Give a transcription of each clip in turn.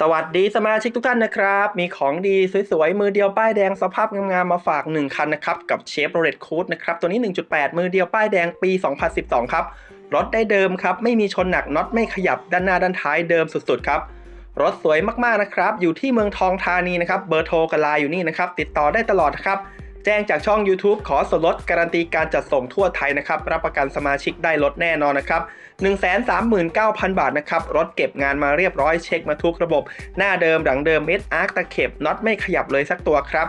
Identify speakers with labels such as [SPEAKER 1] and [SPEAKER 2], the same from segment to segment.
[SPEAKER 1] สวัสดีสมาชิกทุกท่านนะครับ มีของดีสวยๆ มือเดียวป้ายแดงสภาพงามๆมาฝาก 1 คันนะครับ กับเชฟโรเลตคูดนะครับ ตัวนี้ 1.8 มือเดียวป้ายแดงปี 2012 ครับ รถได้เดิมครับ ไม่มีชนหนักน็อตไม่ขยับด้านหน้าด้านท้ายเดิมสุดๆ ครับ รถสวยมากๆนะครับ อยู่ที่เมืองทองธานีนะครับ เบอร์โทรกับไลน์อยู่นี่นะครับ ติดต่อได้ตลอดครับ แจ้งจากช่อง YouTube ขอส่วนลดการันตีการจัดส่งทั่วไทยนะครับรับประกันสมาชิกได้ลดแน่นอนนะครับ 139,000 บาทนะครับ รถเก็บงานมาเรียบร้อยเช็คมาทุกระบบ หน้าเดิมหลังเดิมเม็ดอาร์ตะเข็บน็อตไม่ขยับเลยสักตัวครับ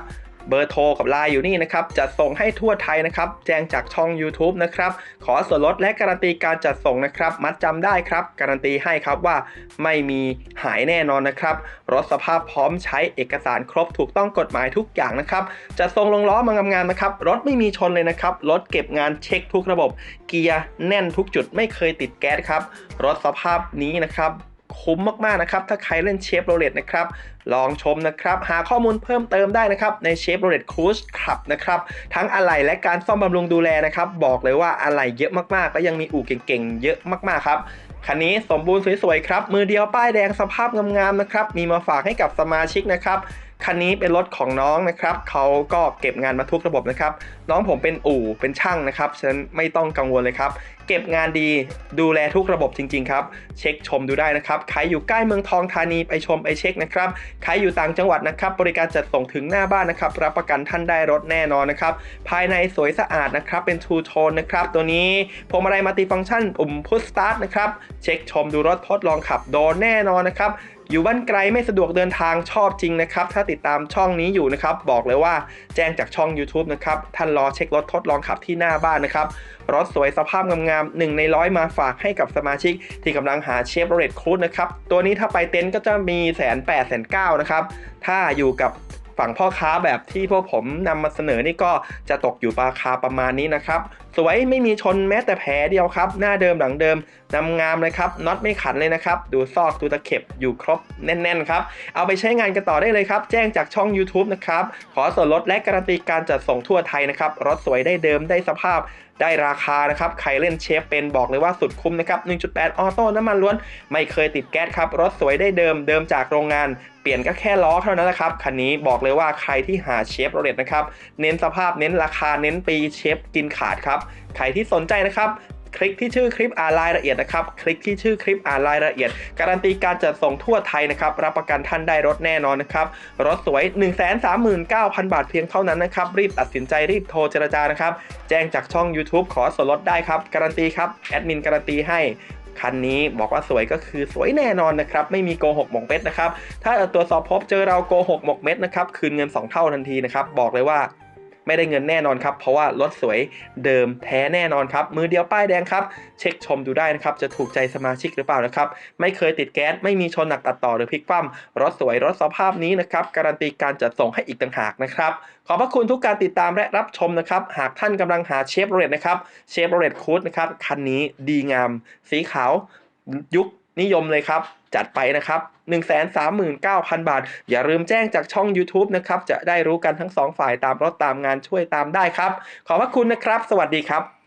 [SPEAKER 1] เบอร์โทรกับไลน์อยู่นี่นะครับ จัดส่งให้ทั่วไทยนะครับ แจ้งจากช่อง YouTube นะครับ ขอส่วนลดและการันตีการจัดส่งนะครับ มัดจำได้ครับ การันตีให้ครับว่าไม่มีหายแน่นอนนะครับ รถสภาพพร้อมใช้เอกสารครบถูกต้องกฎหมายทุกอย่างนะครับจะทรงลงล้อมางามๆนะครับ รถไม่มีชนเลยนะครับ รถเก็บงานเช็คทุกระบบ เกียร์แน่นทุกจุดไม่เคยติดแก๊สครับ รถสภาพนี้นะครับ คุ้มมากๆนะครับ ถ้าใครเล่นเชฟโรเลตนะครับ ลองชมนะครับ หาข้อมูลเพิ่มเติมได้นะครับ ในเชฟโรเลตครูซขับนะครับ ทั้งอะไหล่และการซ่อมบำรุงดูแลนะครับ บอกเลยว่าอะไหล่เยอะมากๆ และยังมีอู่เก่งๆ เยอะมากๆครับคันนี้สมบูรณ์สวยๆครับ มือเดียวป้ายแดงสภาพงามๆนะครับ มีมาฝากให้กับสมาชิกนะครับคันนี้เป็นรถของน้องนะครับเขาก็เก็บงานมาทุกระบบนะครับ น้องผมเป็นอู่เป็นช่างนะครับฉะนั้นไม่ต้องกังวลเลยครับ เก็บงานดีดูแลทุกระบบจริง ๆ ครับ เช็คชมดูได้นะครับใครอยู่ใกล้เมืองทองธานีไปชมไปเช็คนะครับใครอยู่ต่างจังหวัดนะครับ บริการจัดส่งถึงหน้าบ้านนะครับ รับประกันท่านได้รถแน่นอนนะครับ ภายในสวยสะอาดนะครับ เป็นทูโทนนะครับ ตัวนี้พวงมาลัยมัลติฟังก์ชันปุ่มพุชสตาร์ทนะครับ เช็คชมดูรถทดลองขับโดนแน่นอนนะครับ อยู่บ้านไกลไม่สะดวกเดินทางชอบจริงนะครับ ถ้าติดตามช่องนี้อยู่นะครับ บอกเลยว่าแจ้งจากช่อง YouTube นะครับ ท่านรอเช็ครถทดลองขับที่หน้าบ้านนะครับ รถสวยสภาพงามๆหนึ่งในร้อยมาฝากให้กับสมาชิก ที่กำลังหาเชฟโรเลตครูดนะครับ ตัวนี้ถ้าไปเต็นท์ก็จะมีแสนแปดแสนเก้านะครับ ถ้าอยู่กับฝั่งพ่อค้าแบบที่พวกผมนำมาเสนอนี่ก็จะตกอยู่ราคาประมาณนี้นะครับ สวยไม่มีชนแม้แต่แผลเดียวครับ หน้าเดิมหลังเดิมนำงามเลยครับน็อตไม่ขันเลยนะครับ ดูซอกดูตะเข็บอยู่ครบแน่นๆครับ เอาไปใช้งานกันต่อได้เลยครับ แจ้งจากช่อง YouTube นะครับ ขอส่วนลดและการันตีการจัดส่งทั่วไทยนะครับ รถสวยได้เดิมได้สภาพได้ราคานะครับ ใครเล่นเชฟเป็นบอกเลยว่าสุดคุ้มนะครับ 1.8 ออโต้น้ำมันล้วน ไม่เคยติดแก๊สครับ รถสวยได้เดิมเดิมจากโรงงาน เปลี่ยนก็แค่ล้อเท่านั้นแหละครับ คันนี้บอกเลยว่าใครที่หาเชฟโรเลตนะครับ เน้นสภาพเน้นราคาเน้นปีเชฟกินขาดครับใครที่สนใจนะครับคลิกที่ชื่อคลิปอ่านรายละเอียดนะครับ คลิกที่ชื่อคลิปอ่านรายละเอียด การันตีการจัดส่งทั่วไทยนะครับ รับประกันท่านได้รถแน่นอนนะครับ รถสวย 139,000 บาทเพียงเท่านั้นนะครับ รีบตัดสินใจรีบโทรเจรจานะครับ แจ้งจากช่อง YouTube ขอส่วนลดได้ครับ การันตีครับ แอดมินการันตีให้คันนี้บอกว่าสวยก็คือสวยแน่นอนนะครับ ไม่มีโกหกหมกเม็ดนะครับ ถ้าตรวจสอบพบเจอเราโกหกหมกเม็ดนะครับ คืนเงิน 2 เท่าทันทีนะครับ บอกเลยว่า ไม่ได้เงินแน่นอนครับ เพราะว่ารถสวยเดิมแท้แน่นอนครับ มือเดียวป้ายแดงครับ เช็คชมดูได้นะครับ จะถูกใจสมาชิกหรือเปล่านะครับ ไม่เคยติดแก๊ส ไม่มีชนหนักตัดต่อหรือพลิกคว่ำรถสวยรถสภาพนี้นะครับ การันตีการจัดส่งให้อีกต่างหากนะครับ ขอบพระคุณทุกการติดตามและรับชมนะครับ หากท่านกำลังหาเชฟโรเลตนะครับ เชฟโรเลตคูดนะครับ คันนี้ดีงาม สีขาว ยุคนิยมเลยครับ จัดไปนะครับ 139,000 บาท อย่าลืมแจ้งจากช่อง YouTube นะครับ จะได้รู้กันทั้งสองฝ่ายตามรถตามงานช่วยตามได้ครับ ขอบพระคุณนะครับ สวัสดีครับ